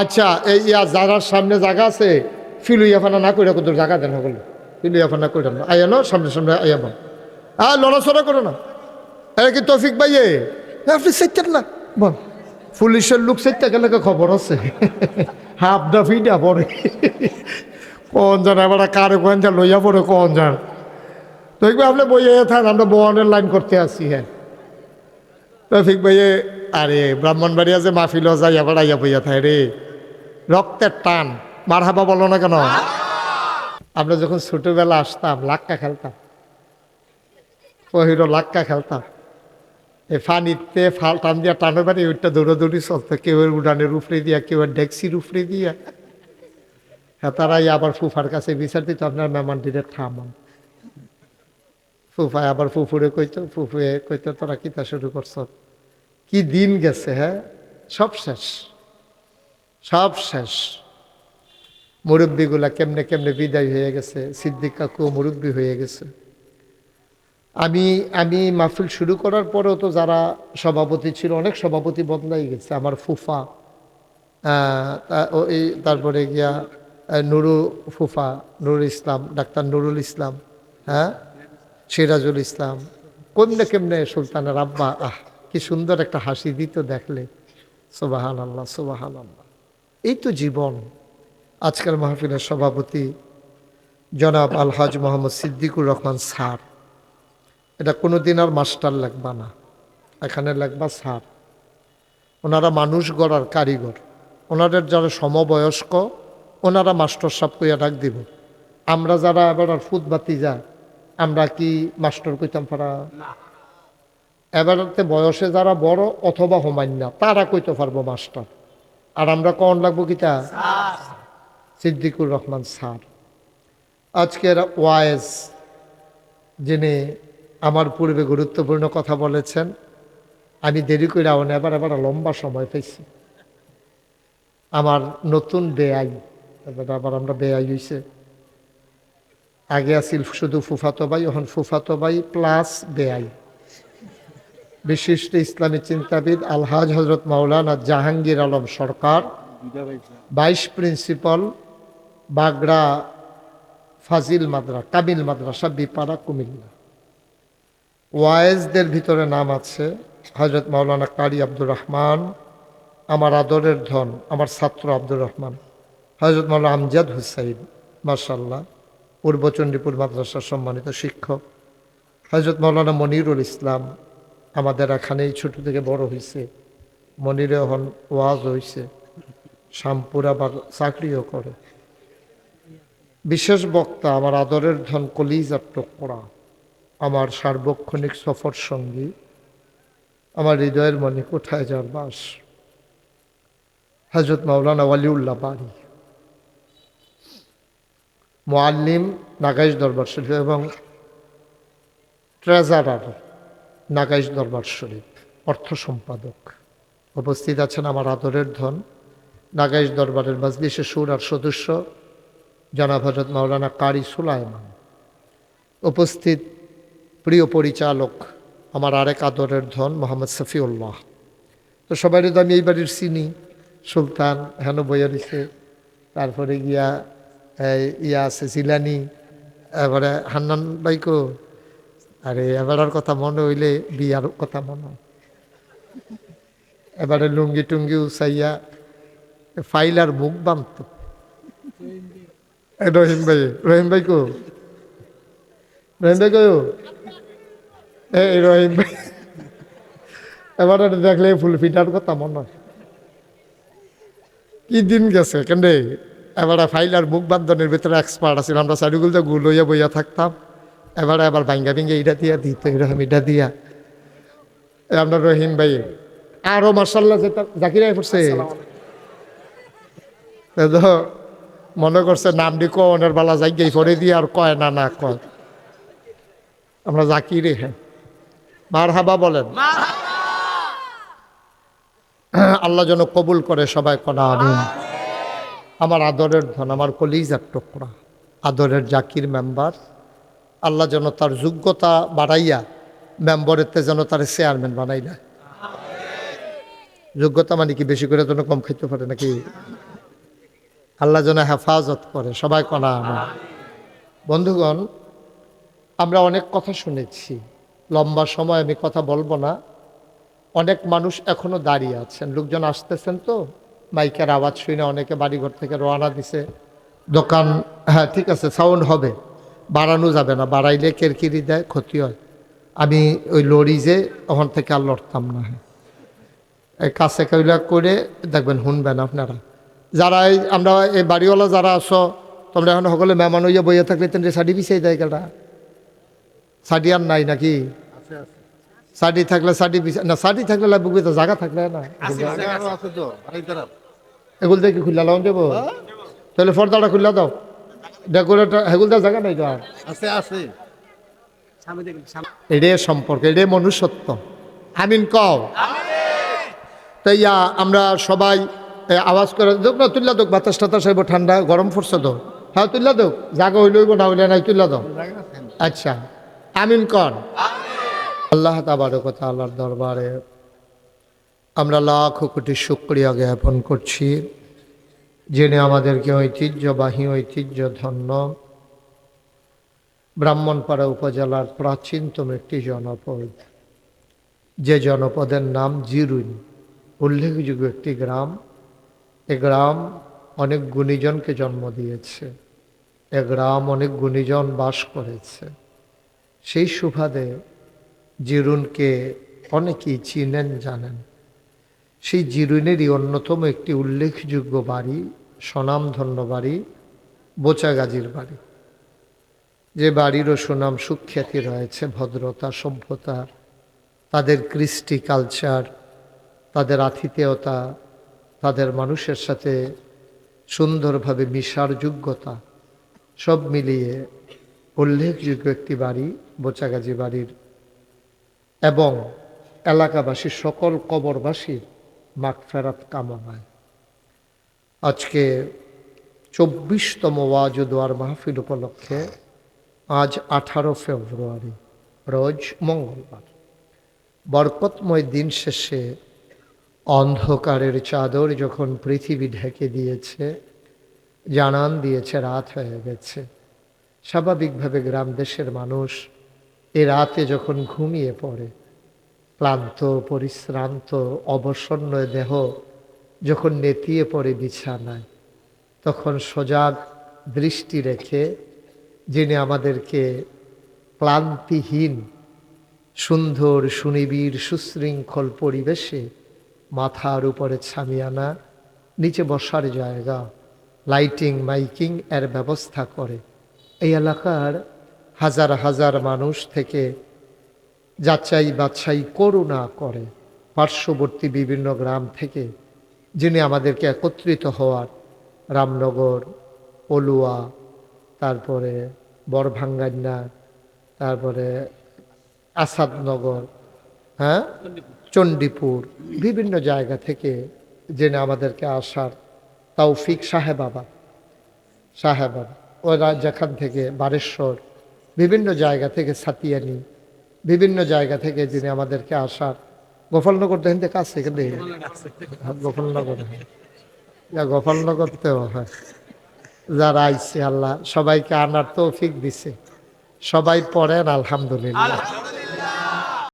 আচ্ছা এই ইয়া যারার সামনে জায়গা আছে ফিলুইয়াফানা না করে কত জায়গা দেন সকলে? ফিলুইয়াফানা করে না, আইয়া নো সামনে সামনে আইয়া বল হ্যাঁ লড়াচড়া করো না। এটা কি তৌফিক ভাইয়ে? আপনি সেটেন না। বল। পুলিশের লোক সেটটা গেলে খবর আছে। হাফ দা ফিডা পড়ে। কোন জান এবার কারে কোন যা লইয়া পড়ে, কোন জান। ভাই, আপনি বইয়ে থান আমরা বোয়ানের লাইন করতে আসি হ্যাঁ। রফিক ভাইয়ে, আরে, ব্রাহ্মণবাড়িয়া যে মাহফিল যাই আবার আইয়া বইয়া থাই রে। রক্তের টান, মার হাবা বলো না কেন? আমরা যখন ছোটবেলা আসতাম, লাক্কা খেলতাম। পহিরো লাক্কা খেলতাম। এই ফানিতে ফাল টান দিয়া টানের বাড়ি, ওইটা দৌড়াদৌড়ি চলতো। কেউ উড়ানের উপরে দিয়া, কেউ ডেক্সির উপরে দিয়া। হ্যাঁ তারাই আবার ফুফার কাছে বিচার দিত, আপনার মেমান মেহমানটিরে থামান ফুফায় আবার ফুফুরে কইতো ফুফুয়ে কইতো তোরা কিতা শুরু করছ? কি দিন গেছে হ্যাঁ? সব শেষ সব শেষ। মুরব্বীগুলা কেমনে কেমনে বিদায় হয়ে গেছে সিদ্দিক কাকু মুরব্বী হয়ে গেছে। আমি আমি মাহফিল শুরু করার পরেও তো যারা সভাপতি ছিল অনেক সভাপতি বদলাই গেছে। আমার ফুফা আহ, তা- ও তারপরে গিয়া নুরু ফুফা নুরুল ইসলাম ডাক্তার নুরুল ইসলাম হ্যাঁ? সিরাজুল ইসলাম। কেমনে কেমনে সুলতানের আব্বা, আহ, কি সুন্দর একটা হাসি দিত দেখলে। সোবাহান আল্লাহ সোবাহান আল্লাহ এই তো জীবন। আজকের মাহফিলের সভাপতি জনাব আলহাজ মোহাম্মদ সিদ্দিকুর রহমান স্যার। এটা কোনো দিন আর মাস্টার লাগবা না। এখানে লাগবা স্যার। ওনারা মানুষ গড়ার কারিগর। ওনাদের যারা সমবয়স্ক, ওনারা মাস্টার সাপ কইয়া ডাক দিব। আমরা যারা এবার আর ফুটবাতি যা আমরা কি মাস্টার কইতাম পারা এবারতে বয়সে যারা বড় অথবা হোমান্যা তারা কইতে পারব মাস্টার। আর আমরা কন লাগবো কিতা? সিদ্দিকুর রহমান স্যার। আজকের ওয়াইজ যিনি আমার পূর্বে গুরুত্বপূর্ণ কথা বলেছেন, আমি দেরি করে আওয়ান এবার এবার লম্বা সময় পেয়েছি আমার নতুন বেআই, এবার আবার আমরা বেআই হয়েছে আগে আছিল শুধু ফুফাতো ভাই, এখন ফুফাতো ভাই প্লাস বেআই। বিশিষ্ট ইসলামী চিন্তাবিদ আলহাজ হজরত মাওলানা জাহাঙ্গীর আলম সরকার ভাইস প্রিন্সিপাল বাগড়া ফাজিল মাদ্রা কামিল মাদ্রাসা, বিপাড়া, কুমিল্লা। ওয়াইজদের ভিতরে নাম আছে হজরত মাওলানা কারি আব্দুর রহমান, আমার আদরের ধন, আমার ছাত্র আব্দুর রহমান হজরত মাওলানা আমজাদ হুসাইন মার্শাল্লাহ পূর্ব চণ্ডীপুর মাদ্রাসার সম্মানিত শিক্ষক হজরত মাওলানা মনিরুল ইসলাম আমাদের এখানেই ছোট থেকে বড় হয়েছে মনিরে এখন ওয়াজ হয়েছে শ্যামপুর আবার চাকরিও করে। বিশেষ বক্তা আমার আদরের ধন কলিজার টুকরা, আমার সার্বক্ষণিক সফর সঙ্গী, আমার হৃদয়ের মনে কোথায় যার বাস? হজরত মাওলানা ওয়ালিউল্লাহ বাড়ি। মোয়াল্লিম নাগাইশ দরবার শরীফ এবং ট্রেজারার নাগাইশ দরবার শরীফ, অর্থ সম্পাদক। উপস্থিত আছেন আমার আদরের ধন নাগাইশ দরবারের মজলিসে সুর আর সদস্য, জনাব হজরত মাওলানা কারি সুলাইমান। উপস্থিত প্রিয় পরিচালক, আমার আরেক আদরের ধন, মোহাম্মদ সফিউল্লাহ তো সবাই তো আমি এই বাড়ির চিনি সুলতান হেন বইয়া তারপরে গিয়া ইয়া আছে, জিলানি, এবারে হান্নান বাইকো। আরে এবারের কথা মনে হইলে বিয়ার কথা মনে। এবারে লুঙ্গি টুঙ্গি উসাইয়া ফাইলার মুখ বানত রহিম ভাই রহিম ভাই কো? রহিম ভাই এই রহিম ভাই। এবারে দেখলে ফুল ফিটার কথা মনে হয়। কি দিন গেছে, কেন এবারে ফাইলার মুখ বান্ধনের ভিতরে এক্সপার্ট আছিল আমরা চারিগুলো গুল হইয়া বইয়া থাকতাম। এবারে আবার ভাঙ্গা ভেঙ্গে এটা দিয়া দিত এরকম এটা দিয়া। আমরা রহিম ভাই আরও মার্শাল্লাহ যেটা জাকিরাই পড়ছে। মনে করছে নাম দি কনের বালা জায়গায় পরে দিয়ে আর কয় না না কয়। আমরা জাকিরে হ্যাঁ। মার হাবা বলেন আল্লাহ যেন কবুল করে সবাই কনা আমি আমার আদরের ধন, আমার কলিজার টুকরা, আদরের জাকির মেম্বার। আল্লাহ যেন তার যোগ্যতা বাড়াইয়া মেম্বরেতে যেন তার চেয়ারম্যান বানাইলা যোগ্যতা মানে কি, বেশি করে যেন কম খাইতে পারে নাকি? আল্লাহ যেন হেফাজত করে, সবাই কনা আমার বন্ধুগণ, আমরা অনেক কথা শুনেছি, লম্বা সময় আমি কথা বলব না। অনেক মানুষ এখনও দাঁড়িয়ে আছেন, লোকজন আসতেছেন তো? মাইকের আওয়াজ শুনে অনেকে বাড়িঘর থেকে রওনা দিছে। দোকান হ্যাঁ ঠিক আছে সাউন্ড হবে। বাড়ানো যাবে না, বাড়াইলে কেরকিরি দেয়, ক্ষতি হয়। আমি ওই লরি যে, ওখান থেকে আর লড়তাম না। হ্যাঁ কাছে কইলা করে দেখবেন, শুনবেন আপনারা। যারা এই, আমরা এই বাড়িওয়ালা যারা আছো, তোমরা এখন সকলে মেহমান হইয়া বইয়া থাকলে তেন শাড়ি বিছিয়ে দেয় কেটা শাড়ি আর নাই নাকি? শাড়ি থাকলে বিছা না শাড়ি থাকলে লাগবে তো জায়গা থাকলে না। এগুলো দেখি খুললা লাগান দেবো তাহলে পর্দাটা খুললা দাও। ডেকোরেটর হেগুলদার জায়গা নাই তো আর? আছে আছে। এটাই সম্পর্ক এটাই মনুষ্যত্ব। আমিন কও। তো ইয়া আমরা সবাই আওয়াজ করে দেখ না তুল্লা দোক বাতাস টাতাস হইব ঠান্ডা গরম পড়ছে তো। হ্যাঁ তুল্লা দোক জাগা হইলে হইব না হইলে নাই তুল্লা দাও আচ্ছা আমিন কর আল্লাহ তাবারকতা আল্লাহর দরবারে আমরা লাখ কোটি শুক্রিয়া জ্ঞাপন করছি, যিনি আমাদেরকে ঐতিহ্যবাহী ঐতিহ্য ধন্য ব্রাহ্মণপাড়া উপজেলার প্রাচীনতম একটি জনপদ, যে জনপদের নাম জিরুন উল্লেখযোগ্য একটি গ্রাম। এ গ্রাম অনেক গুণীজনকে জন্ম দিয়েছে। এ গ্রাম অনেক গুণীজন বাস করেছে। সেই সুবাদে জিরুনকে অনেকেই চিনেন, জানেন। সেই জিরুনেরই অন্যতম একটি উল্লেখযোগ্য বাড়ি, স্বনামধন্য বাড়ি, বোচাগাজির বাড়ি। যে বাড়িরও সুনাম সুখ্যাতি রয়েছে, ভদ্রতা, সভ্যতা, তাদের কৃষ্টি কালচার, তাদের আতিথেয়তা, তাদের মানুষের সাথে সুন্দরভাবে মিশার যোগ্যতা, সব মিলিয়ে উল্লেখযোগ্য একটি বাড়ি, বোচাগাজি বাড়ির এবং এলাকাবাসীর সকল কবরবাসীর মাগফেরাত কামনায়। আজকে চব্বিশতম ওয়াজ দোয়ার মাহফিল উপলক্ষে আজ আঠারো ফেব্রুয়ারি, রোজ মঙ্গলবার। বরকতময় দিন শেষে অন্ধকারের চাদর যখন পৃথিবী ঢেকে দিয়েছে, জানান দিয়েছে, রাত হয়ে গেছে। স্বাভাবিকভাবে গ্রাম দেশের মানুষ এ রাতে যখন ঘুমিয়ে পড়ে, ক্লান্ত, পরিশ্রান্ত, অবসন্ন দেহ যখন নেতিয়ে পড়ে বিছানায়, তখন সজাগ দৃষ্টি রেখে যিনি আমাদেরকে ক্লান্তিহীন, সুন্দর, সুনিবিড়, সুশৃঙ্খল পরিবেশে মাথার উপরে ছামিয়ানা নিচে বসার জায়গা, লাইটিং, মাইকিং এর ব্যবস্থা করে, এই এলাকার হাজার হাজার মানুষ থেকে যাচাই বাছাই করুণা করে। পার্শ্ববর্তী বিভিন্ন গ্রাম থেকে যিনি আমাদেরকে একত্রিত হওয়ার, রামনগর, পলুয়া, তারপরে বরভাঙ্গান্না তারপরে আসাদনগর হ্যাঁ? চণ্ডীপুর, বিভিন্ন জায়গা থেকে জেনে আমাদেরকে আসার তৌফিক সাহেবাবা সাহেবাবা ওরা যেখান থেকে বারেশ্বর বিভিন্ন জায়গা থেকে ছাতিয়ে সাতিয়ানি বিভিন্ন জায়গা থেকে যিনি আমাদেরকে আসার। গোপালনগর দেখেন থেকে কাছে এখান থেকে গোপালনগর। যা গোপালনগরতেও হয়। যারা আইছে, আল্লাহ সবাইকে আনার তৌফিক দিছে। সবাই পড়েন, আলহামদুলিল্লাহ।